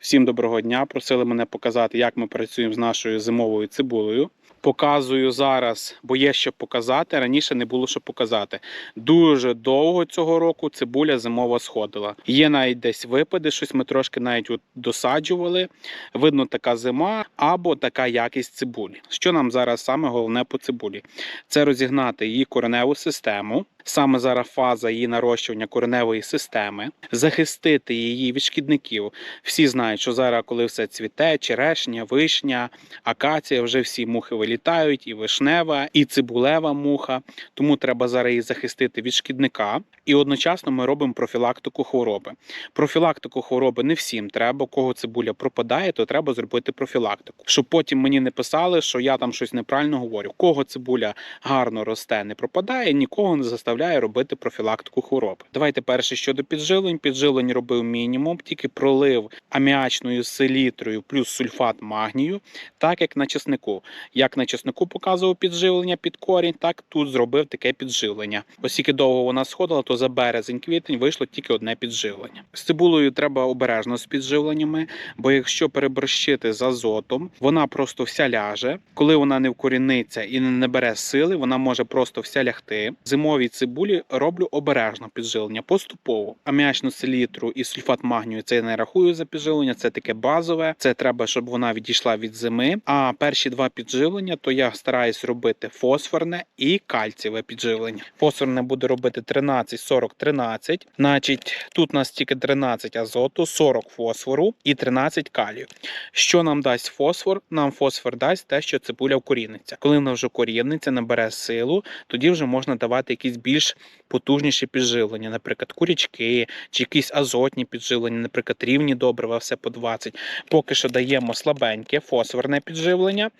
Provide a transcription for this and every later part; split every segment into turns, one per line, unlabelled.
Всім доброго дня. Просили мене показати, як ми працюємо з нашою зимовою цибулею. Показую зараз, бо є що показати. Раніше не було що показати. Дуже довго цього року цибуля зимова сходила. Є навіть десь випади, щось ми трошки навіть досаджували. Видно, така зима або така якість цибулі. Що нам зараз саме головне по цибулі? Це розігнати її кореневу систему. Саме зараз фаза її нарощування кореневої системи, захистити її від шкідників. Всі знають, що зараз, коли все цвіте, черешня, вишня, акація, вже всі мухи вилітають, і вишнева, і цибулева муха. Тому треба зараз її захистити від шкідника. І одночасно ми робимо профілактику хвороби. Профілактику хвороби не всім треба. Кого цибуля пропадає, то треба зробити профілактику. Щоб потім мені не писали, що я там щось неправильно говорю. Кого цибуля гарно росте, не пропадає, нікого не заставляє робити профілактику хвороби. Давайте перше щодо піджилень. Піджилень робив мінімум, тільки пролив аміачною селітрою плюс сульфат магнію, так як на чеснику. Як на чеснику показував підживлення під корінь, так тут зробив таке підживлення. Оскільки довго вона сходила, то за березень-квітень вийшло тільки одне підживлення. З цибулею треба обережно з підживленнями, бо якщо переборщити з азотом, вона просто вся ляже. Коли вона не вкоріниться і не набере сили, вона може просто вся лягти. Зимовій цибулі роблю обережно підживлення поступово. Аміачну селітру і сульфат магнію це я не рахую за підживлення, це таке базове. Це треба, щоб вона відійшла від зими. А перші два підживлення, то я стараюсь робити фосфорне і кальцієве підживлення. Фосфорне буду робити 13, 40, 13. Значить, тут у нас тільки 13 азоту, 40 фосфору і 13 калію. Що нам дасть фосфор? Нам фосфор дасть те, що цибуля вкоріниться. Коли вона вже коріниться, набере силу, тоді вже можна давати якісь більш потужніші підживлення, наприклад, курячки чи якісь азотні підживлення, наприклад, рівні добрива, все по 20. Поки що даємо слабеньке фосфорне підживлення.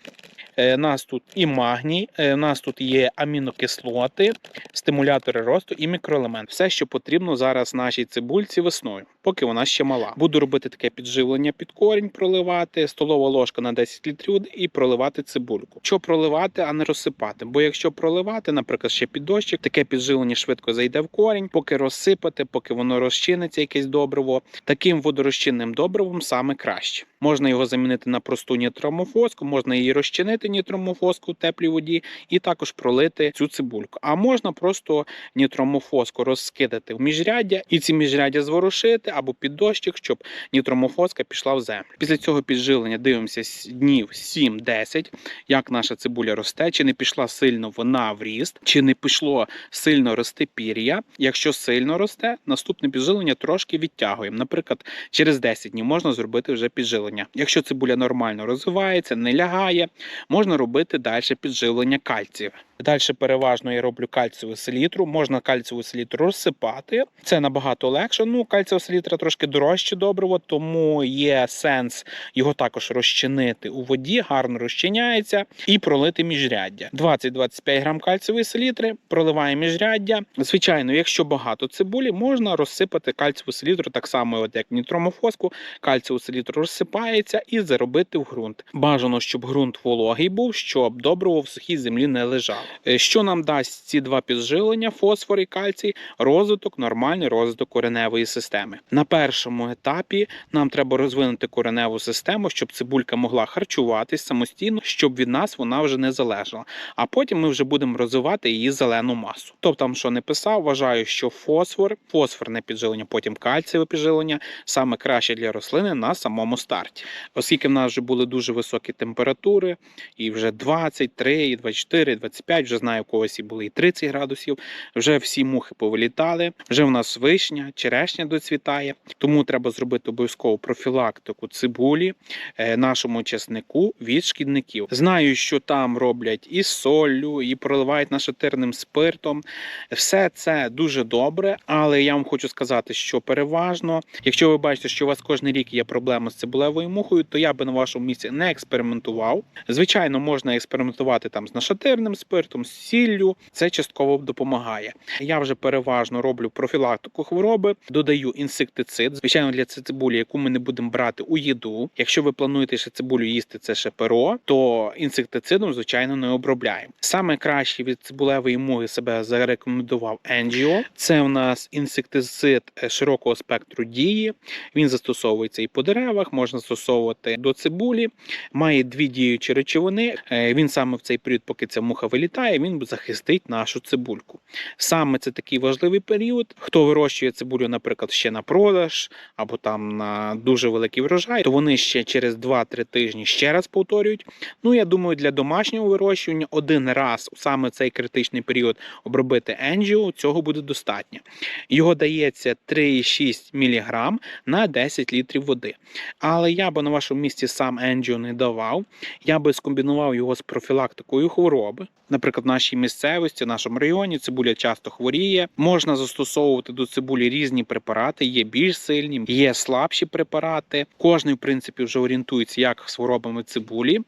У Нас тут і магній, е, у нас тут є амінокислоти, стимулятори росту і мікроелемент. Все, що потрібно зараз нашій цибульці весною, поки вона ще мала. Буду робити таке підживлення під корінь, проливати, столова ложка на 10 літрів і проливати цибульку. Що проливати, а не розсипати? Бо якщо проливати, наприклад, ще під дощик, таке підживлення швидко зайде в корінь, поки розсипати, поки воно розчиниться, якесь добриво. Таким водорозчинним добривом саме краще. Можна його замінити на просту нітромофоску, можна її розчинити нітромофоску в теплій воді і також пролити цю цибульку. А можна просто нітромофоску розкидати в міжряддя і ці міжряддя зворушити або під дощик, щоб нітромофоска пішла в землю. Після цього підживлення дивимося днів 7-10, як наша цибуля росте, чи не пішла сильно вона в ріст, чи не пішло сильно рости пір'я. Якщо сильно росте, наступне підживлення трошки відтягуємо. Наприклад, через 10 днів можна зробити вже підживлення. Якщо цибуля нормально розвивається, не лягає, можна робити далі підживлення кальцієве. Далі переважно я роблю кальцієву селітру. Можна кальцієву селітру розсипати. Це набагато легше. Ну, кальцієва селітра трошки дорожче добриво, тому є сенс його також розчинити у воді, гарно розчиняється і пролити міжряддя. 20-25 грам кальцієвої селітри, проливаємо міжряддя. Звичайно, якщо багато цибулі, можна розсипати кальцієву селітру так само, от як в нітромофоску. Кальцієву селітру розсипається і заробити в ґрунт. Бажано, щоб ґрунт вологий був, щоб добриво в сухій землі не лежало. Е, Що нам дасть ці два піджилення, фосфор і кальцій? Розвиток, нормальний розвиток кореневої системи. На першому етапі нам треба розвинути кореневу систему, щоб цибулька могла харчуватись самостійно, щоб від нас вона вже не залежала. А потім ми вже будемо розвивати її зелену масу. Б там що не писав, вважаю, що фосфор, фосфорне піджилення, потім кальцієве піджилення саме краще для рослини на самому старті. Оскільки в нас вже були дуже високі температури, і вже 23, і 24, і 25, вже знаю, у когось і були і 30 градусів. Вже всі мухи повилітали. Вже в нас вишня, черешня доцвітає. Тому треба зробити обов'язково профілактику цибулі, е, нашому чеснику від шкідників. Знаю, що там роблять і з соллю, і проливають нашатирним спиртом. Все це дуже добре, але я вам хочу сказати, що переважно, якщо ви бачите, що у вас кожен рік є проблема з цибулевою мухою, то я би на вашому місці не експериментував. Звичайно, можна експериментувати там з нашатирним спиртом. Спиртом, з сіллю. Це частково допомагає. Я вже переважно роблю профілактику хвороби, додаю інсектицид, звичайно, для цибулі, яку ми не будемо брати у їду. Якщо ви плануєте ще цибулю їсти, це ще перо, то інсектицидом, звичайно, не обробляємо. Саме краще від цибулевої муги себе зарекомендував Енджіо. Це у нас інсектицид е, широкого спектру дії. Він застосовується і по деревах, можна застосовувати до цибулі. Має дві діючі речовини. Е, Він саме в цей період, поки ця муха вилітає, він захистить нашу цибульку. Саме це такий важливий період. Хто вирощує цибулю, наприклад, ще на продаж або там на дуже великий врожай, то вони ще через 2-3 тижні ще раз повторюють. Ну я думаю, для домашнього вирощування один раз саме цей критичний період обробити енджіо, цього буде достатньо. Його дається 3,6 мг на 10 літрів води. Але я би на вашому місці сам енджіо не давав. Я би скомбінував його з профілактикою хвороби. Наприклад, в нашій місцевості, в нашому районі цибуля часто хворіє. Можна застосовувати до цибулі різні препарати, є більш сильні, є слабші препарати. Кожний, в принципі, вже орієнтується, як з хворобами цибулі.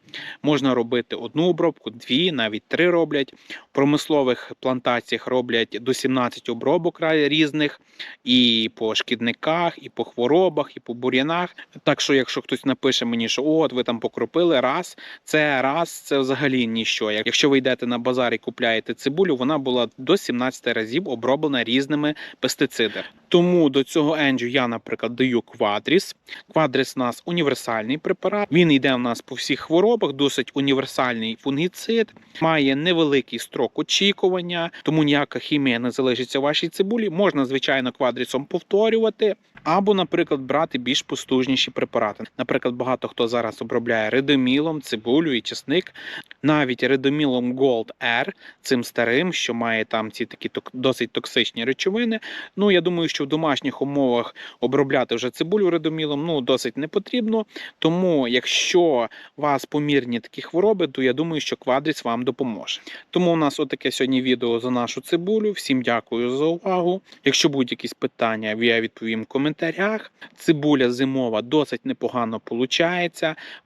Можна робити одну обробку, дві, навіть три роблять. В промислових плантаціях роблять до 17 обробок різних і по шкідниках, і по хворобах, і по бур'янах. Так що, якщо хтось напише мені, що от ви там покропили раз, це раз, це взагалі ніщо. Якщо ви йдете на базар і купляєте цибулю, вона була до 17 разів оброблена різними пестицидами. Тому до цього енджу я, наприклад, даю квадріс. Квадріс у нас універсальний препарат. Він йде у нас по всіх хворобах, досить універсальний фунгіцид, має невеликий строк очікування, тому ніяка хімія не залишиться в вашій цибулі. Можна, звичайно, квадрісом повторювати. Або, наприклад, брати більш потужніші препарати. Наприклад, багато хто зараз обробляє редомілом, цибулю і чесник, навіть редомілом Gold R, цим старим, що має там ці такі досить токсичні речовини. Ну я думаю, що в домашніх умовах обробляти вже цибулю редомілом ну досить не потрібно. Тому, якщо у вас помірні такі хвороби, то я думаю, що квадріс вам допоможе. Тому у нас отаке сьогодні відео за нашу цибулю. Всім дякую за увагу. Якщо будуть якісь питання, я відповім в коментарях. Цибуля зимова досить непогано виходить.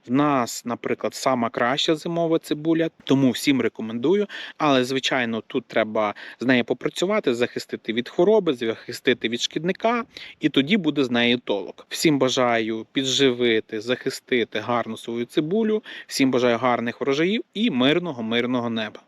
В нас, наприклад, сама краща зимова цибуля, тому всім рекомендую. Але, звичайно, тут треба з нею попрацювати, захистити від хвороби, захистити від шкідника, і тоді буде з неї толок. Всім бажаю підживити, захистити гарну свою цибулю. Всім бажаю гарних врожаїв і мирного, мирного неба.